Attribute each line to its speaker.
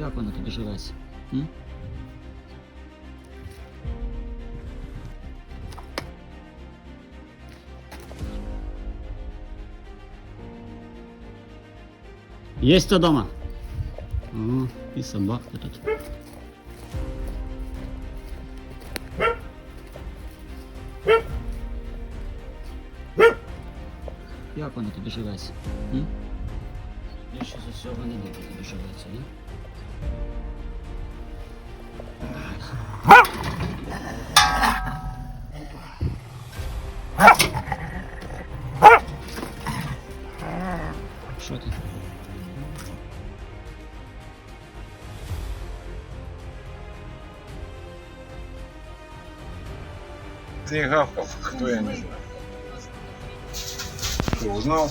Speaker 1: Як вона тобі живеться? М? Есть кто дома? О, и собака тут. Як вона тобі живеться? М? Більше з усього не добре тобі живеться, ні? Що ти?
Speaker 2: Ты гавков, кто я не знаю. Ты узнал?